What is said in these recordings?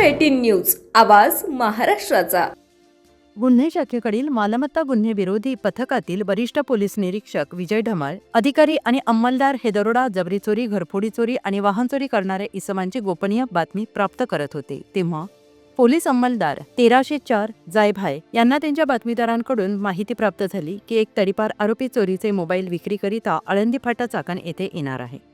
Eighteen news आवाज महाराष्ट्राचा. गुन्हे शाखेकडील मालमत्ता गुन्हे विरोधी पथकातील वरिष्ठ पोलीस निरीक्षक विजय ढमाळ अधिकारी आणि अंमलदार हे दरोडा जबरी चोरी घरफोडी चोरी आणि वाहन चोरी करणाऱ्या इसमांची गोपनीय बातमी प्राप्त करत होते. तेव्हा पोलीस अंमलदार तेराशे चार जायभाय यांना त्यांच्या बातमीदारांकडून माहिती प्राप्त झाली की एक तडीपार आरोपी चोरीचे मोबाईल विक्रीकरिता आळंदी फाटा चाकण येथे येणार आहे.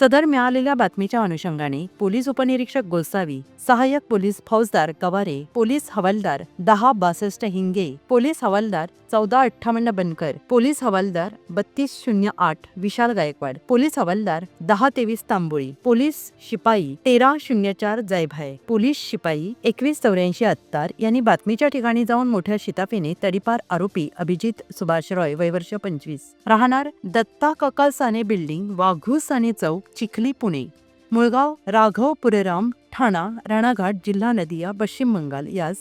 सदर मिळालेल्या बातमीच्या अनुषंगाने पोलीस उपनिरीक्षक गोसावी सहाय्यक पोलीस फौजदार कवारे पोलीस हवालदार दहा बासष्ट हिंगे पोलीस हवालदार चौदा अठ्ठावन्न बनकर पोलीस हवालदार बत्तीस शून्य आठ विशाल गायकवाड पोलीस हवालदार दहा तेवीस तांबोळी पोलीस शिपाई तेरा शून्य चार जयभाय पोलीस शिपाई एकवीस चौऱ्याऐंशी अत्तार यांनी बातमीच्या ठिकाणी जाऊन मोठ्या शिताफीने तडीपार आरोपी अभिजित सुभाष रॉय वयवर्ष पंचवीस. राहणार दत्ता ककाल साने बिल्डिंग वाघू साने चौक चिखली पुणे. मुळगाव राघव पुरेराम ठाणा राणाघाट जिल्हा नदिया पश्चिम बंगाल यास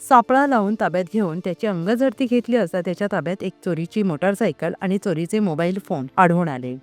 सापळा लावून ताब्यात घेऊन त्याची अंगझडती घेतली असता त्याच्या ताब्यात एक चोरीची मोटारसायकल आणि चोरीचे मोबाईल फोन आढळून आले.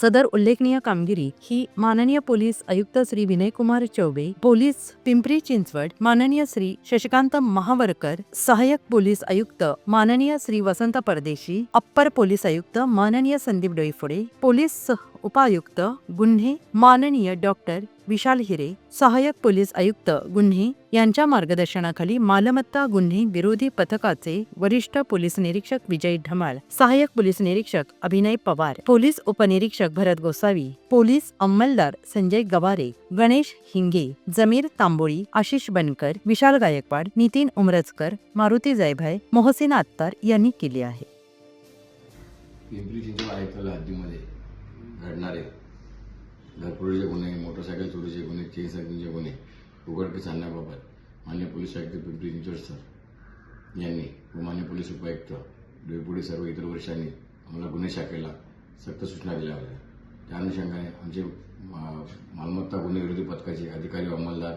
सदर उल्लेखनीय कामगिरी ही माननीय पोलीस आयुक्त श्री विनयकुमार चौबे पोलीस पिंपरी चिंचवड माननीय श्री शशिकांत महावरकर सहाय्यक पोलीस आयुक्त माननीय श्री वसंत परदेशी अप्पर पोलीस आयुक्त माननीय संदीप डोईफोडे पोलीस उपायुक्त गुन्हे माननीय डॉक्टर विशाल हिरे सहाय्यक पोलीस आयुक्त गुन्हे यांच्या मार्गदर्शनाखाली मालमत्ता गुन्हे विरोधी पथकाचे वरिष्ठ पोलीस निरीक्षक विजय ढमाळ सहाय्यक पोलीस निरीक्षक अभिनय पवार पोलीस उपनिरीक्षक भरत गोसावी पोलीस अंमलदार संजय गवारे गणेश हिंगे जमीर तांबोळी आशिष बनकर विशाल गायकवाड नितीन उमरजकर मारुती जयभाय मोहसिन आत्तार यांनी केली आहे. पिंपरी चिंचवड हद्दीमध्ये घडणारे घरफोडीचे गुन्हे मोटरसायकल चोरीचे गुन्हे चेन सर्किंगचे गुन्हे उघडकीस आणण्याबाबत मान्य पोलीस आयुक्त पिंपरी चिंचवड सर यांनी व मान्य पोलीस उपायुक्त डेपुटी सर्व इतर वर्षांनी आम्हाला गुन्हे शाखेला सक्त सूचना दिल्या होत्या त्या अनुषंगाने आमचे मा- मालमत्ता गुन्हे विरोधी पथकाचे अधिकारी व अंमलदार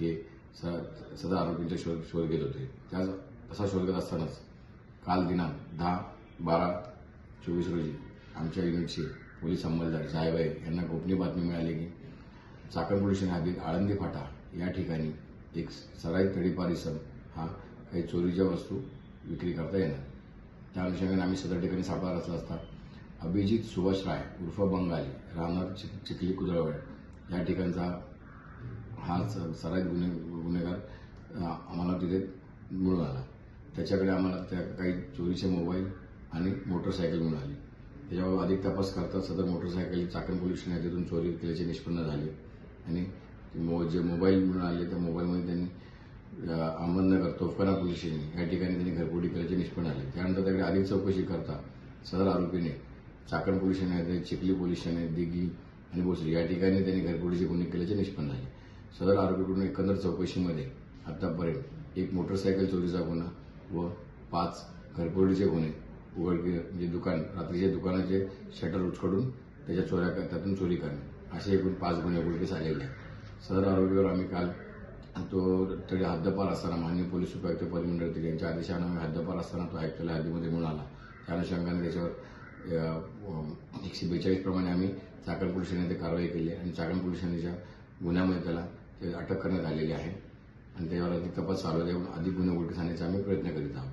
हे स- सदा आरोपींचा शोध शोध घेत होते. त्याच तसा शोध घेत असतानाच काल दिनांक दहा बारा चोवीस रोजी आमच्या युनिटचे पोलीस अंमलदार जायबाई यांना गोपनीय बातमी मिळाली की चाकण पोलीस स्टेशन हद्दीत आळंदी फाटा या ठिकाणी एक सराईत तडीपार इसम हा काही चोरीच्या वस्तू विक्री करता येणार. त्या अनुषंगाने आम्ही सदर ठिकाणी सापळा रचला असता. अभिजित सुभाष राय उर्फ बंगाली राहणार चिख चिखली कुदळवड या ठिकाणचा हा स- सराईत गुन्हे गुन्हेगार आम्हाला तिथे मिळून आला. त्याच्याकडे आम्हाला त्या काही चोरीचे मोबाईल आणि मोटरसायकल मिळाली त्याच्यावर अधिक तपास करता सदर मोटरसायकल चाकण पोलीस स्टेशन तिथून चोरी केल्याचे निष्पन्न झाले. आणि मो जे मोबाईल मिळाले त्या मोबाईलमध्ये त्यांनी अहमदनगर तोफखाना पोलीस स्टेशन या ठिकाणी त्यांनी घरपोटी केल्याचे निष्पन्न झाले. त्यानंतर त्याकडे अधिक चौकशी करता सदर आरोपीने Chakan police station Chikhli police station आहे दिघी आणि भोसरी या ठिकाणी त्यांनी घरपोडीचे गुन्हे केल्याचे निष्पन्न झाले. सदर आरोपीकडून एकंदर चौकशीमध्ये आतापर्यंत एक मोटरसायकल चोरीचा गुन्हा व पाच घरपोटीचे गुन्हे उघडकी म्हणजे दुकान रात्रीच्या दुकानाचे शटर उचकडून त्याच्या चोऱ्या त्यातून चोरी करणे. असे एकूण पाच गुन्हे उघडकीस आलेले आहेत. सदर आरोपीवर आम्ही काल तो तरी हद्दपार असताना मान्य पोलीस उपायुक्त परिमंडळ तिथे यांच्या आदेशानं हद्दपार असताना तो आयुक्तालय हद्दीमध्ये मिळाला त्या अनुषंगाने त्याच्यावर एकशे बेचाळीस प्रमाणे आम्ही चाकण पोलीस ठाण्यात ते कारवाई केली आणि चाकण पोलीस ठाण्याच्या गुन्ह्यामध्ये त्याला ते अटक करण्यात आलेली आहे. आणि त्याच्यावर अधिक तपास चालू आहे. अधिक गुन्हे उलटी सांगण्याचा आम्ही प्रयत्न करीत आहोत.